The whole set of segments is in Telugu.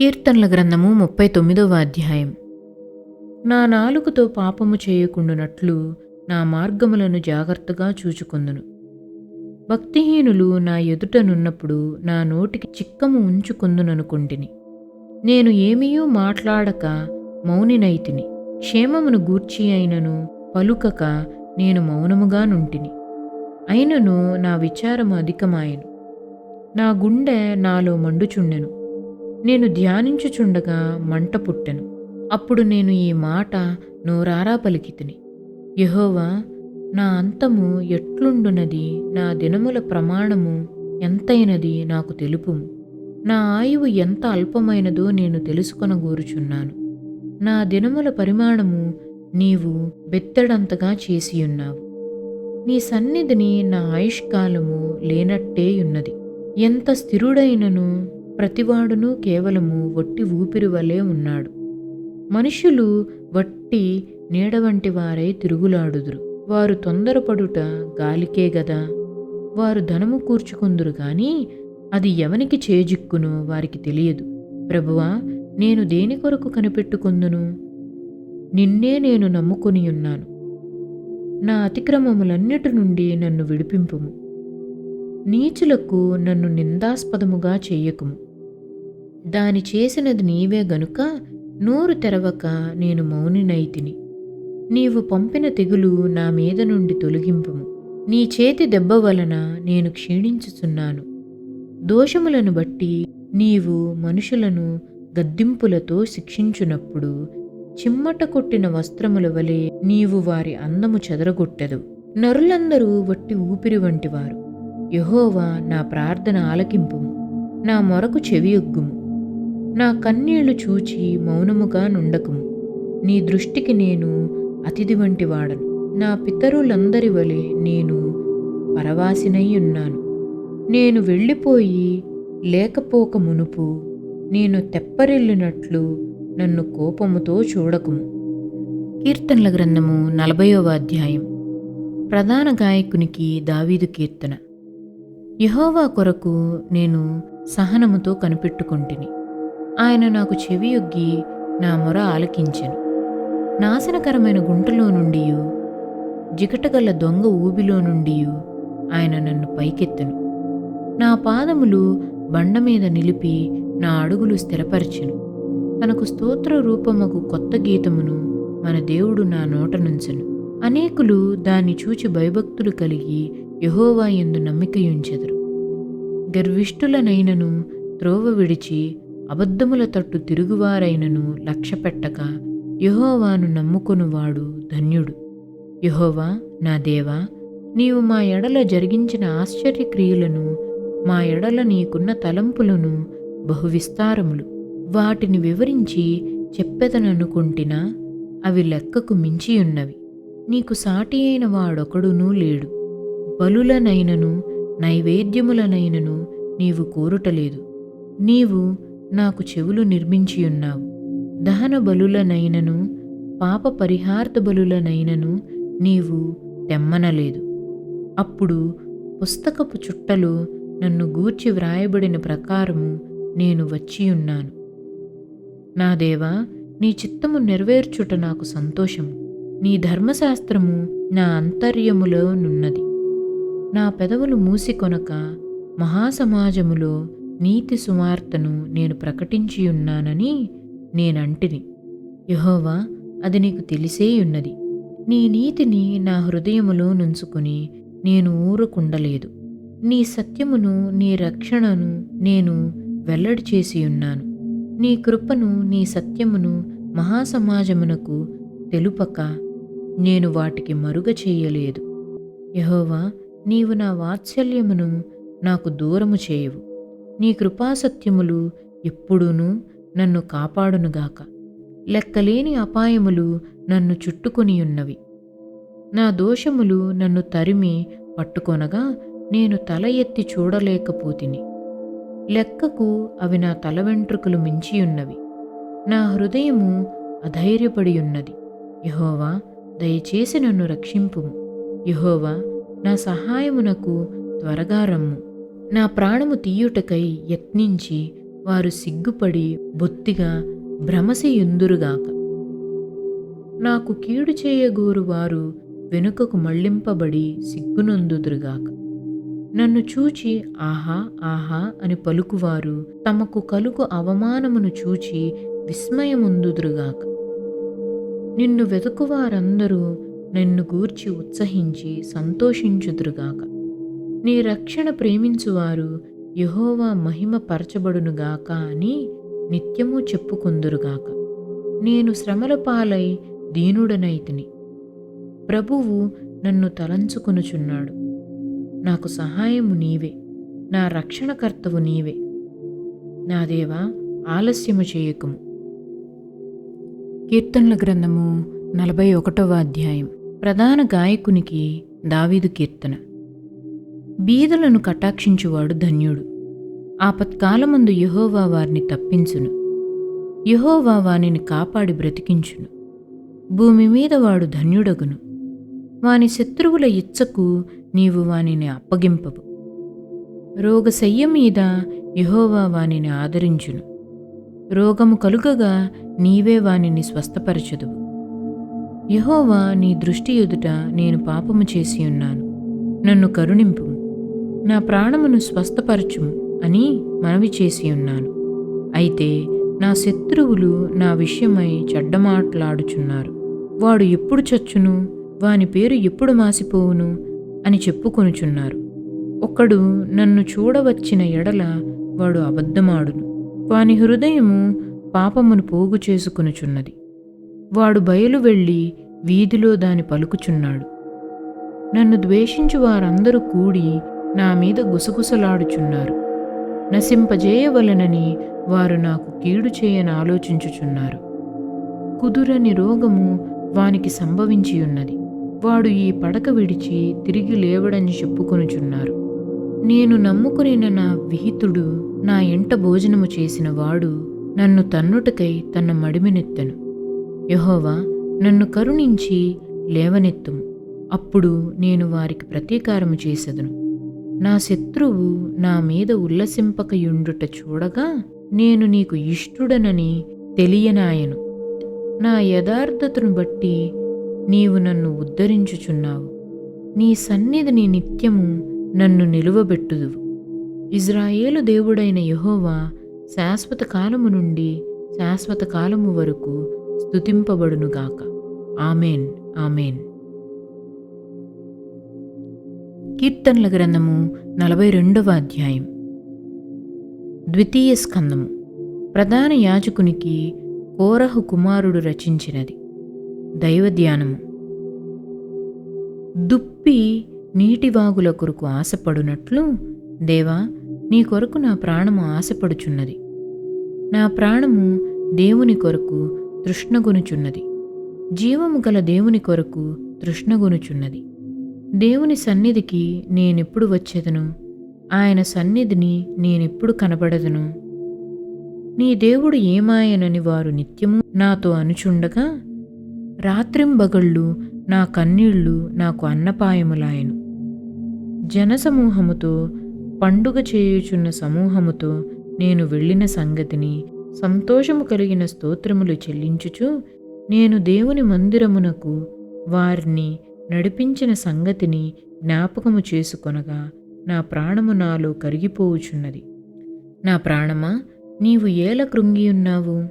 కీర్తనల గ్రంథము ముప్పై తొమ్మిదవ అధ్యాయం. నా నాలుగుతో పాపము చేయకుండునట్లు నా మార్గములను జాగ్రత్తగా చూచుకొందును. భక్తిహీనులు నా ఎదుటనున్నప్పుడు నా నోటికి చిక్కము ఉంచుకుందుననుకుంటుని. నేను ఏమీయూ మాట్లాడక మౌనినైతిని. క్షేమమును గూర్చి అయినను పలుకక నేను మౌనముగా నుంటిని. అయినను నా విచారము అధికమాయెను. నా గుండె నాలో మండుచుండెను. నేను ధ్యానించుచుండగా మంట పుట్టెను. అప్పుడు నేను ఈ మాట నోరారా పలికితిని. యహోవా నా అంతము ఎట్లుండునది? నా దినముల ప్రమాణము ఎంతైనది నాకు తెలుపుము. నా ఆయువు ఎంత అల్పమైనదో నేను తెలుసుకొనగూరుచున్నాను. నా దినముల పరిమాణము నీవు బెత్తడంతగా చేసియున్నావు. నీ సన్నిధిని నా ఆయుష్కాలము లేనట్టేయున్నది. ఎంత స్థిరుడైనను ప్రతివాడును కేవలము వట్టి ఊపిరి వలె ఉన్నాడు. మనుషులు వట్టి నీడ వంటి వారై తిరుగులాడుదురు. వారు తొందరపడుట గాలికే గదా. వారు ధనము కూర్చుకుందురు గాని అది ఎవనికి చేజిక్కునో వారికి తెలియదు. ప్రభువా నేను దేని కొరకు కనిపెట్టుకుందును? నిన్నే నేను నమ్ముకొని ఉన్నాను. నా అతిక్రమములన్నిటి నుండి నన్ను విడిపింపుము. నీచులకు నన్ను నిందాస్పదముగా చెయ్యకుము దాని చేసినది నీవే గనుక నోరు తెరవక నేను మౌనినైతిని నీవు పంపిన తెగులు నా మీద నుండి తొలగింపుము. నీ చేతి దెబ్బ వలన నేను క్షీణించుచున్నాను. దోషములను బట్టి నీవు మనుషులను గద్దింపులతో శిక్షించునప్పుడు చిమ్మట కొట్టిన వస్త్రముల వలె నీవు వారి అందము చెదరగొట్టెదు. నరులందరూ వట్టి ఊపిరి వంటివారు. యహోవా నా ప్రార్థన ఆలకింపుము. నా మొరకు చెవియొగ్గుము. నా కన్నీళ్ళు చూచి మౌనముగా నుండకుము. నీ దృష్టికి నేను అతిథి వంటి వాడను. నా పితరులందరి వలె నేను పరవాసినై ఉన్నాను. నేను వెళ్ళిపోయి లేకపోక మునుపు నేను తెప్పరిల్లినట్లు నన్ను కోపముతో చూడకుము. కీర్తనల గ్రంథము నలభైవ అధ్యాయం. ప్రధాన గాయకునికి దావీదు కీర్తన. యహోవా కొరకు నేను సహనముతో కనిపెట్టుకుంటుని. ఆయన నాకు చెవియొగ్గి నా మొర ఆలకించెను. నాశనకరమైన గుంటలో నుండి జిగటగల దొంగ ఊబిలో నుండి ఆయన నన్ను పైకెత్తెను. నా పాదములు బండ మీద నిలిపి నా అడుగులు స్థిరపరచెను. తనకు స్తోత్ర రూపముకు కొత్త గీతమును మన దేవుడు నా నోట నుంచెను. అనేకులు దాన్ని చూచి భయభక్తులు కలిగి యహోవా ఎందు నమ్మికయుంచెదరు. గర్విష్ఠులనైనను త్రోవ విడిచి అబద్ధముల తట్టు తిరుగువారైనను లక్ష్యపెట్టక యహోవాను నమ్ముకొనువాడు ధన్యుడు. యహోవా నా దేవా నీవు మా ఎడల జరిగించిన ఆశ్చర్యక్రియలను మా ఎడల నీకున్న తలంపులను బహువిస్తారములు. వాటిని వివరించి చెప్పెదననుకుంటినా అవి లెక్కకు మించియున్నవి. నీకు సాటి అయిన వాడొకడునూ లేడు. బలులనైనను నైవేద్యములనైనను నీవు కోరుటలేదు. నీవు నాకు చెవులు నిర్మించియున్నావు దహన బలులనైనను పాప పరిహార్థ బలులనైనను నీవు తెమ్మనలేదు. అప్పుడు పుస్తకపు చుట్టలో నన్ను గూర్చి వ్రాయబడిన ప్రకారము నేను వచ్చియున్నాను నా దేవా నీ చిత్తము నెరవేర్చుట నాకు సంతోషము. నీ ధర్మశాస్త్రము నా అంతర్యములో నున్నది. నా పెదవులు మూసికొనక మహాసమాజములో నీతి సువార్తను నేను ప్రకటించియున్నానని నేనంటిని. యహోవా అది నీకు తెలిసేయున్నది నీ నీతిని నా హృదయములో నుంచుకుని నేను ఊరుకుండలేదు. నీ సత్యమును నీ రక్షణను నేను వెల్లడి చేసియున్నాను నీ కృపను నీ సత్యమును మహాసమాజమునకు తెలుపక నేను వాటికి మరుగ చేయలేదు. యహోవా నీవు నా వాత్సల్యమును నాకు దూరము చేయవు. నీ కృపాసత్యములు ఎప్పుడూనూ నన్ను కాపాడునుగాక. లెక్కలేని అపాయములు నన్ను చుట్టుకొని ఉన్నవి నా దోషములు నన్ను తరిమి పట్టుకొనగా నేను తల ఎత్తి చూడలేకపోతిని. లెక్కకు అవి నా తల వెంట్రుకలు మించియున్నవి. నా హృదయము అధైర్యపడి ఉన్నది యహోవా దయచేసి నన్ను రక్షింపుము. యహోవా నా సహాయమునకు త్వరగా రమ్ము. నా ప్రాణము తీయుటకై యత్నించి వారు సిగ్గుపడి బొత్తిగా భ్రమసియుందురుగాక. నాకు కీడు చేయగోరు వారు వెనుకకు మళ్ళింపబడి సిగ్గునందుదురుగాక. నన్ను చూచి ఆహా ఆహా అని పలుకువారు తమకు కలుగు అవమానమును చూచి విస్మయముందుదురుగాక. నిన్ను వెతుకువారందరూ నిన్ను గూర్చి ఉత్సహించి సంతోషించుదురుగాక. నీ రక్షణ ప్రేమించువారు యహోవా మహిమ పరచబడునుగాక అని నిత్యము చెప్పుకుందురుగాక నేను శ్రమల పాలై దీనుడనైతిని. ప్రభువు నన్ను తలంచుకొనుచున్నాడు. నాకు సహాయము నీవే. నా రక్షణకర్తవు నీవే. నా దేవా ఆలస్యము చేయకము. కీర్తనల గ్రంథము నలభై ఒకటవ అధ్యాయం. ప్రధాన గాయకునికి దావీదు కీర్తన. బీదలను కటాక్షించువాడు ధన్యుడు. ఆపత్కాలమందు యహోవా వారిని తప్పించును. యహోవా వానిని కాపాడి బ్రతికించును. భూమి మీద వాడు ధన్యుడగును. వాని శత్రువుల ఇచ్చకు నీవు వానిని అప్పగింపవు. రోగశయ్య మీద యహోవా వానిని ఆదరించును. రోగము కలుగగా నీవే వానిని స్వస్థపరచదువు. యహోవా నీ దృష్టి ఎదుట నేను పాపము చేసి ఉన్నాను. నన్ను కరుణింపు నా ప్రాణమును స్వస్థపరచుము అని మనవి చేసి ఉన్నాను. అయితే నా శత్రువులు నా విషయమై చెడ్డమాట్లాడుచున్నారు. వాడు ఎప్పుడు చచ్చును? వాని పేరు ఎప్పుడు మాసిపోవును? అని చెప్పుకొనుచున్నారు. ఒకడు నన్ను చూడవచ్చిన ఎడల వాడు అబద్ధమాడును. వాని హృదయము పాపమును పోగు చేసుకొనుచున్నది. వాడు బయలు వెళ్ళి వీధిలో దాని పలుకుచున్నాడు. నన్ను ద్వేషించు వారందరూ కూడి నా మీద గుసగుసలాడుచున్నారు. నశింపజేయవలనని వారు నాకు కీడు చేయని ఆలోచించుచున్నారు. కుదురని రోగము వానికి సంభవించియున్నది. వాడు ఈ పడక విడిచి తిరిగి లేవడని చెప్పుకొనుచున్నారు. నేను నమ్ముకునిన నా విహితుడు నా ఎంట భోజనము చేసిన వాడు నన్ను తన్నుటకై తన మడిమినెత్తను. యహోవా నన్ను కరుణించి లేవనెత్తుము. అప్పుడు నేను వారికి ప్రతీకారము చేసెదను. నా శత్రువు నా మీద ఉల్లసింపకయుండుట చూడగా నేను నీకు ఇష్టుడనని తెలియనాయను. నా యథార్థతను బట్టి నీవు నన్ను ఉద్ధరించుచున్నావు. నీ సన్నిధిని నిత్యము నన్ను నిలువబెట్టుదువు. ఇజ్రాయేలు దేవుడైన యహోవా శాశ్వత కాలము నుండి శాశ్వత కాలము వరకు స్తుతింపబడునుగాక. Amen amen. కీర్తనల గ్రంథము నలభై రెండవ అధ్యాయం. ద్వితీయ స్కందము. ప్రధాన యాజకునికి కోరహు కుమారుడు రచించినది. దైవధ్యానము. దుప్పి నీటివాగుల కొరకు ఆశపడునట్లు దేవా నీ కొరకు నా ప్రాణము ఆశపడుచున్నది. నా ప్రాణము దేవుని కొరకు తృష్ణగొనుచున్నది. జీవము గల దేవుని కొరకు తృష్ణగొనుచున్నది. దేవుని సన్నిధికి నేనెప్పుడు వచ్చేదను? ఆయన సన్నిధిని నేనెప్పుడు కనబడదును? నీ దేవుడు ఏమాయనని వారు నిత్యము నాతో అనుచుండగా రాత్రింబగళ్ళు నా కన్నీళ్ళు నాకు అన్నపాయములాయను. జనసమూహముతో పండుగ చేయుచున్న సమూహముతో నేను వెళ్ళిన సంగతిని సంతోషము కలిగిన స్తోత్రములు చెల్లించుచు నేను దేవుని మందిరమునకు వారిని నడిపించిన సంగతిని జ్ఞాపకము చేసుకొనగా నా ప్రాణము నాలో కరిగిపోవుచున్నది. నా ప్రాణమా నీవు ఏల కృంగియున్నావు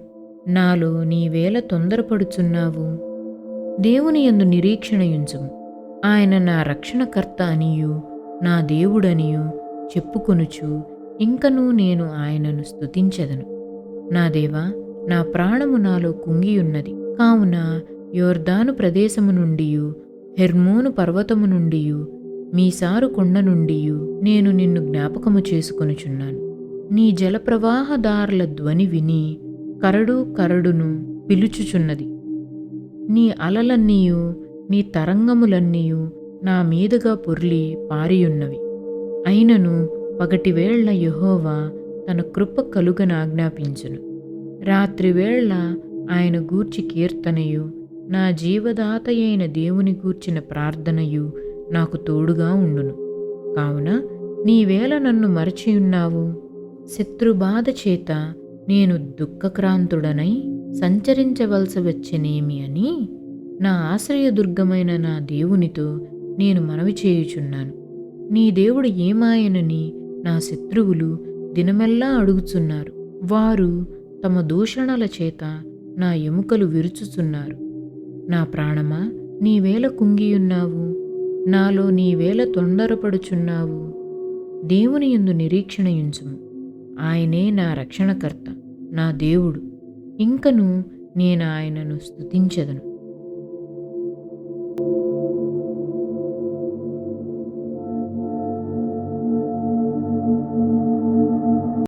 నాలో నీవేల తొందరపడుచున్నావు? దేవుని యందు నిరీక్షణయుంచుము. ఆయన నా రక్షణకర్త అనియు నా దేవుడనియు చెప్పుకొనుచు ఇంకనూ నేను ఆయనను స్తుతించెదను. నా దేవా నా ప్రాణము నాలో కుంగియున్నది. కావున యోర్దాను ప్రదేశము నుండియు హెర్మోను పర్వతము నుండియు మీసారు కొండ నుండియు నేను నిన్ను జ్ఞాపకము చేసుకొనుచున్నాను. నీ జలప్రవాహదారుల ధ్వని విని కరడు కరడును పిలుచుచున్నది. నీ అలలన్నీయు నీ తరంగములన్నీయు నా మీదుగా పొర్లి పారియున్నవి. అయినను పగటివేళ్ళ యహోవా తన కృప కలుగనాజ్ఞాపించును. రాత్రివేళ ఆయన గూర్చి కీర్తనయు నా జీవదాతయైన దేవుని గూర్చిన ప్రార్థనయు నాకు తోడుగా ఉండును. కావున నీవేళ నన్ను మరచియున్నావు శత్రుబాధ చేత నేను దుఃఖక్రాంతుడనై సంచరించవలసి వచ్చనేమి అని నా ఆశ్రయదుర్గమైన నా దేవునితో నేను మనవి చేయుచున్నాను. నీ దేవుడు ఏమాయనని నా శత్రువులు దినమెల్లా అడుగుచున్నారు. వారు తమ దూషణల చేత నా ఎముకలు విరుచుచున్నారు. నా ప్రాణమా? నీవేల కుంగియున్నావు. నాలో నీవేల తొందరపడుచున్నావు. దేవుని యందు నిరీక్షణయుంచుము. ఆయనే నా రక్షణకర్త నా దేవుడు. ఇంకను నేను ఆయనను స్తుతించెదను.